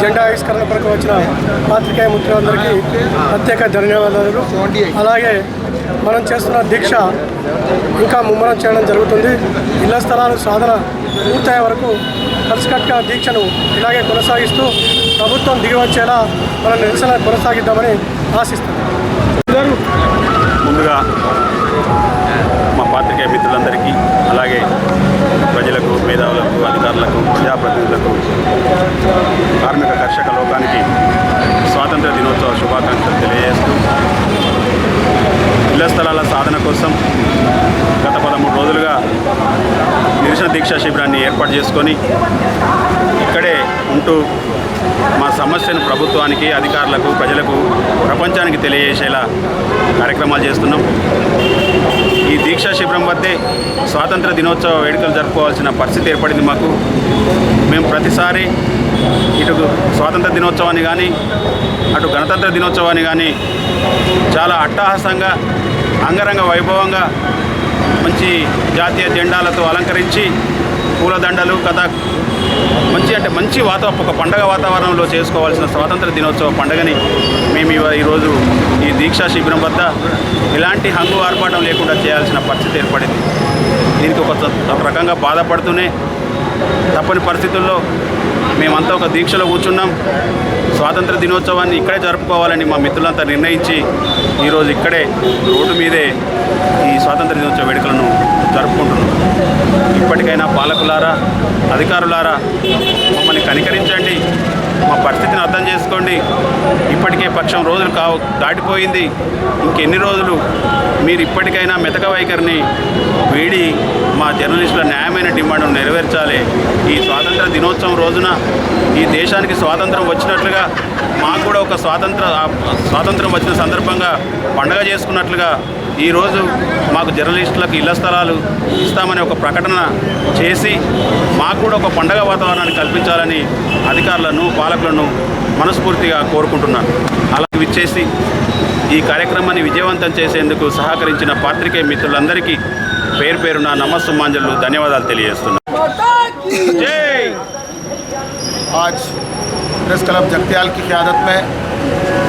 జెండా ఆవిష్కరణ కొరకు వచ్చిన పాత్రికేయ మిత్రులందరికీ ప్రత్యేక ధన్యవాదాలు. అలాగే మనం చేస్తున్న దీక్ష ఇంకా ముమ్మరం చేయడం జరుగుతుంది. ఇళ్ళ స్థలాలు సాధన పూర్తయ్యే వరకు కలిసికట్టుగా దీక్షను ఇలాగే కొనసాగిస్తూ ప్రభుత్వం దిగి వచ్చేలా మన నిరసన కొనసాగిద్దామని ఆశిస్తున్నాం. ముందుగా మా పాత్రికేయ మిత్రులందరికీ అలాగే ప్రజలకు మేధావులకు అధికారులకు ప్రజాప్రతినిధులకు కార్మిక కర్షక లోకానికి స్వాతంత్ర దినోత్సవ శుభాకాంక్షలు తెలియజేస్తూ ఇళ్ళ స్థలాల సాధన కోసం గత పదమూడు రోజులుగా నిరసన దీక్షా శిబిరాన్ని ఏర్పాటు చేసుకొని ఇక్కడే ఉంటూ మా సమస్యను ప్రభుత్వానికి అధికారులకు ప్రజలకు ప్రపంచానికి తెలియజేసేలా కార్యక్రమాలు చేస్తున్నాం. ఈ దీక్షా శిబిరం వద్దే స్వాతంత్ర దినోత్సవ వేడుకలు జరుపుకోవాల్సిన పరిస్థితి ఏర్పడింది మాకు. మేము ప్రతిసారి ఇటు స్వాతంత్ర దినోత్సవాన్ని కానీ అటు గణతంత్ర దినోత్సవాన్ని కానీ చాలా అట్టహాసంగా అంగరంగ వైభవంగా మంచి జాతీయ జెండాలతో అలంకరించి పూలదండలు కథ మంచి అంటే మంచి వాతావరణం ఒక పండగ వాతావరణంలో చేసుకోవాల్సిన స్వాతంత్ర దినోత్సవ పండుగని మేము ఈరోజు ఈ దీక్షా శిబిరం వద్ద ఎలాంటి హంగు ఆర్పాటం లేకుండా చేయాల్సిన పరిస్థితి ఏర్పడింది. దీనికి ఒక రకంగా బాధపడుతూనే తప్పని పరిస్థితుల్లో మేమంతా ఒక దీక్షలో కూర్చున్నాం. స్వాతంత్ర దినోత్సవాన్ని ఇక్కడే జరుపుకోవాలని మా మిత్రులంతా నిర్ణయించి ఈరోజు ఇక్కడే రోడ్డు మీదే ఈ స్వాతంత్ర దినోత్సవ వేడుకలను జరుపుకుంటున్నాం. ఇప్పటికైనా పాలకులారా అధికారులారా మమ్మల్ని కనికరించండి. మా పరిస్థితిని అర్థం చేసుకోండి. ఇప్పటికే పక్షం రోజులు కావు దాటిపోయింది. ఇంకెన్ని రోజులు? మీరు ఇప్పటికైనా మెతక వైఖరిని వీడి మా జర్నలిస్టుల న్యాయమైన డిమాండ్ను నెరవేర్చాలి. ఈ స్వాతంత్ర దినోత్సవం రోజున ఈ దేశానికి స్వాతంత్రం వచ్చినట్లుగా మాకు కూడా ఒక స్వాతంత్ర స్వాతంత్రం వచ్చిన సందర్భంగా పండగ చేసుకున్నట్లుగా ఈరోజు మాకు జర్నలిస్టులకు ఇళ్ల స్థలాలు ఇస్తామని ఒక ప్రకటన చేసి మాకు కూడా ఒక పండగ వాతావరణాన్ని కల్పించాలని అధికారులను పాలకులను మనస్ఫూర్తిగా కోరుకుంటున్నాను అలా విచ్చేసి ఈ కార్యక్రమాన్ని విజయవంతం చేసేందుకు సహకరించిన పాత్రికేయ మిత్రులందరికీ పేరు పేరున నమస్సుమాంజలు ధన్యవాదాలు తెలియజేస్తున్నాను జై आज प्रेस क्लब जगतियाल की क़्यादत में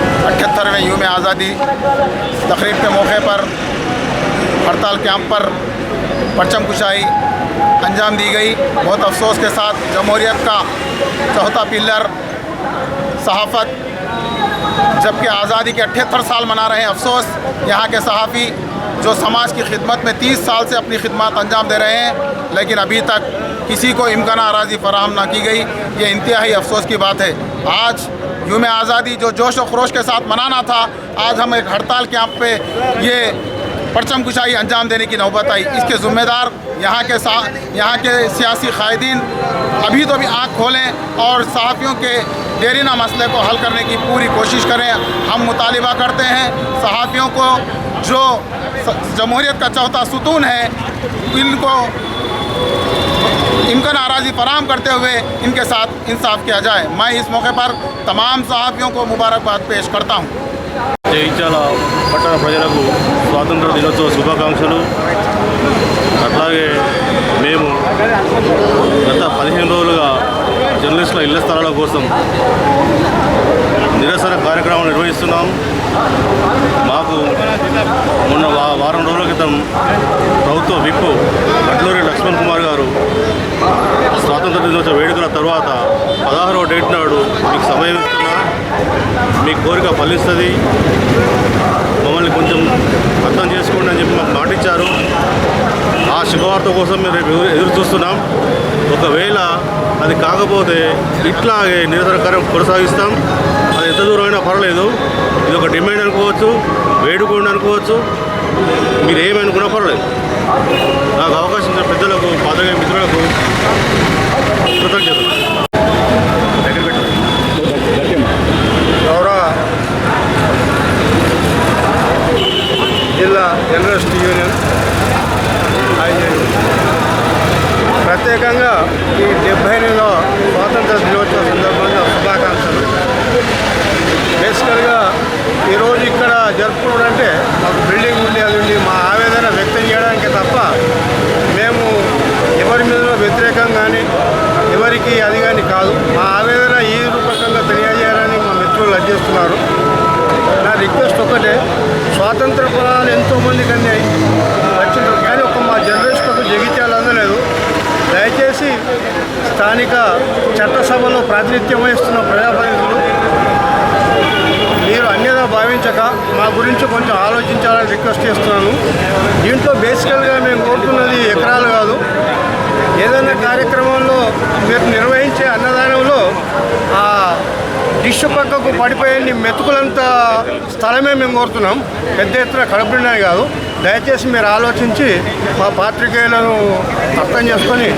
अठहत्तरवें यूम आज़ादी तकरीब के मौके पर हड़ताल कैंप पर परचम कुशाई अंजाम दी गई। बहुत अफसोस के साथ जमहूरियत का चौथा पिलर सहाफ़त, जबकि आज़ादी के अठहत्तर साल मना रहे हैं। अफसोस, यहाँ के सहाफ़ी जो समाज की खिदमत में 30 साल से अपनी खिदमत अंजाम दे रहे हैं, लेकिन अभी तक किसी को इम्कान अराजी फराहम ना की गई, ये इंतहाई अफसोस की बात है। आज यूम आज़ादी जो जोश और खरोश के साथ मनाना था, आज हम एक हड़ताल कैंप पे ये परचम कुशाई अंजाम देने की नौबत आई। इसके ज़िम्मेदार यहाँ के सा, यहाँ के सियासी कायदीन अभी तो भी आँख खोलें और सहाफ़ियों के देरीना मसले को हल करने की पूरी कोशिश करें। हम मुतालबा करते हैं, सहाफ़ियों को जो जमहूरियत का चौथा सुतून है, इनको इम्कान आराजी फराम करते हुए इनके साथ इंसाफ किया जाए मैं इस मौके पर तमाम सहाफ़ियों को मुबारकबाद पेश करता हूँ జగిత్యాల పట్టణ ప్రజలకు స్వాతంత్ర దినోత్సవ శుభాకాంక్షలు అట్లాగే మేము గత పదిహేను రోజులుగా జర్నలిస్టుల ఇళ్ల స్థలాల కోసం నిరసన కార్యక్రమాలు నిర్వహిస్తున్నాం మాకు మొన్న వారం రోజుల క్రితం ప్రభుత్వ విప్పు అడ్లూరి లక్ష్మణ్ కుమార్ గారు స్వాతంత్ర దినోత్సవ వేడుకల తర్వాత పదహారవ డేట్ నాడు మీకు సమయం ఇస్తున్నా మీ కోరిక ఫలిస్తుంది. మమ్మల్ని కొంచెం అర్థం చేసుకోండి అని చెప్పి మాకు మాటిచ్చారు. ఆ శుభవార్త కోసం మేము రేపు ఎదురు- ఎదురు చూస్తున్నాం. ఒకవేళ అది కాకపోతే ఇట్లాగే నిరసన కార్యం కొనసాగిస్తాం. ఎంత ఎంత అయినా పర్వాలేదు. ఇది ఒక డిమాండ్ అనుకోవచ్చు వేడుకోండి అనుకోవచ్చు. మీరు ఏమనుకున్నా పర్వాలేదు. నాకు అవకాశం ఇచ్చిన పెద్దలకు పాదగా మిత్రులకు కృతజ్ఞతలు. గౌరవ జిల్లా జర్నలిస్ట్ యూనియన్. ప్రత్యేకంగా ఈ డెబ్బై ఎనిమిదవ స్వాతంత్ర దినోత్సవ సందర్భంగా శుభాకాంక్షలు బేసికల్గా ఈరోజు ఇక్కడ జరుపుకోవడం అంటే మాకు బిల్డింగ్ ఉంది అది ఉంది మా ఆవేదన వ్యక్తం చేయడానికి తప్ప మేము ఎవరి మీద వ్యతిరేకం కానీ ఎవరికి అది కానీ కాదు. మా ఆవేదన ఈ రూపకంగా తెలియజేయాలని మా మిత్రులు అధ్యస్తున్నారు నా రిక్వెస్ట్ ఒకటే స్వాతంత్ర పొలాలు ఎంతోమందికి అన్నాయి వచ్చినారు కానీ ఒక మా జర్నలిస్టులకు జగిత్యాలు అందలేదు దయచేసి స్థానిక చట్టసభలో ప్రాతినిధ్యం వహిస్తున్న ప్రజాప్రతినిధులు మీరు అన్యదా భావించక మా గురించి కొంచెం ఆలోచించాలని రిక్వెస్ట్ చేస్తున్నాను. దీంట్లో బేసికల్గా మేము కోరుతున్నది ఎకరాలు కాదు. ఏదైనా కార్యక్రమంలో మీరు నిర్వహించే అన్నదానంలో ఆ డిష్ పక్కకు పడిపోయే మెతుకులంత స్థలమే మేము కోరుతున్నాం. పెద్ద ఎత్తున కడపడినాయి కాదు. దయచేసి మీరు ఆలోచించి మా పాత్రికేయులను అర్థం చేసుకొని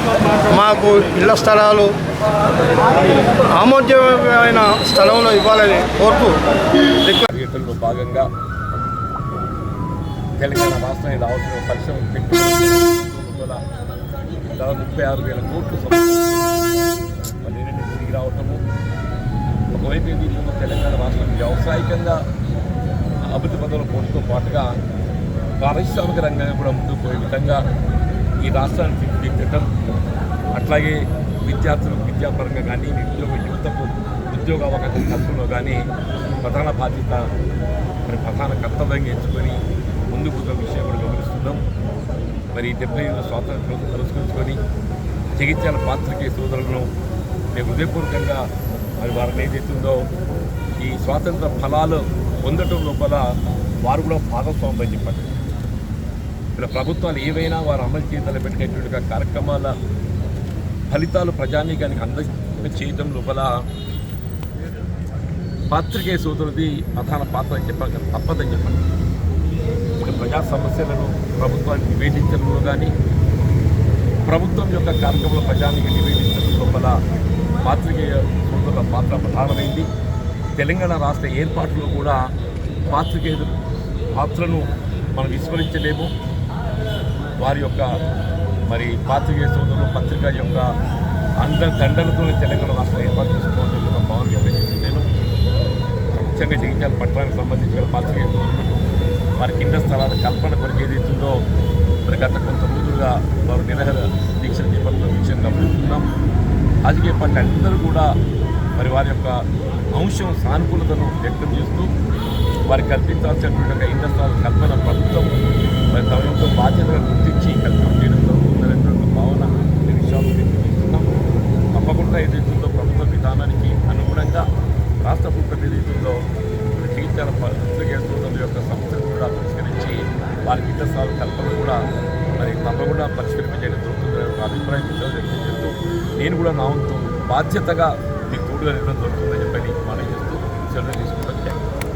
మాకు ఇళ్ళ స్థలాలు ఆమోద్యమైన స్థలంలో ఇవ్వాలని కోరుతూ పర్యటనలో భాగంగా తెలంగాణ రాష్ట్రానికి రావాల్సిన పరిశ్రమ దాదాపు ముప్పై ఆరు వేల కోట్లు పన్నెండు తిరిగి రావటము. ఒకవైపు ఏంటంటే తెలంగాణ రాష్ట్రం వ్యవసాయకంగా అభివృద్ధి పదంలో పోటీతో పాటుగా పారిశ్రామిక రంగంగా కూడా ముందుకు పోయే విధంగా ఈ రాష్ట్రాన్ని తీర్చిదిద్దటం. అట్లాగే విద్యార్థులకు విద్యాపరంగా కానీ నిరుద్యోగ యువతకు ఉద్యోగ అవకాశం కల్పనలో కానీ ప్రధాన బాధ్యత మరి ప్రధాన కర్తవ్యంగా ఎంచుకొని ముందుకు విషయం. మరి డెబ్బై ఐదు స్వాతంత్రం పురస్కరించుకొని జగిత్యాల పాత్రికేయ సోదరులను మేము హృదయపూర్వకంగా మరి వారిని ఏదైతుందో ఈ స్వాతంత్ర ఫలాలు పొందటం లోపల వారు కూడా భాగస్వామ్యం చెప్పండి. ఇలా ప్రభుత్వాలు ఏవైనా వారు అమలు చేయాలని పెట్టినటువంటి కార్యక్రమాల ఫలితాలు ప్రజానీకానికి అంద చేయటం లోపల పాత్రికేయ సోదరుది ప్రధాన పాత్ర అని చెప్పాలి తప్పదని చెప్పండి. ప్రజా సమస్యలను ప్రభుత్వానికి నివేదించడంలో కానీ ప్రభుత్వం యొక్క కార్యక్రమంలో ప్రజానికి నివేదించడం లోపల పాత్రికేయ సోదరుల పాత్ర ప్రధానమైంది. తెలంగాణ రాష్ట్ర ఏర్పాటులో కూడా పాత్రికేయుల పాత్రను మనం విస్మరించలేము. వారి యొక్క మరి పాత్రికేయ సోదరులు పత్రిక యొక్క అండ దండలతోనే తెలంగాణ రాష్ట్రం ఏర్పాటు చేసుకోవాలని భావన వ్యక్తం చేస్తున్నాను ముఖ్యంగా జగిత్యాల పట్టణానికి సంబంధించిన పాత్రికేయ సోదరులు వారి కింద స్థలాల కల్పన కొరకు ఏదైతుందో మరి గత కొంత రోజులుగా వారు నిరహర దీక్ష చేపట్టిన విషయం గమనిస్తున్నాం. రాజకీయ పార్టీ అందరూ కూడా మరి వారి యొక్క అంశం సానుకూలతను వ్యక్తం చేస్తూ వారికి కల్పించాల్సినటువంటి ఒక స్థలాల కల్పన ప్రభుత్వం మరి తమ యొక్క బాధ్యత బాధ్యతగా మీకు తోడుగా నిలడం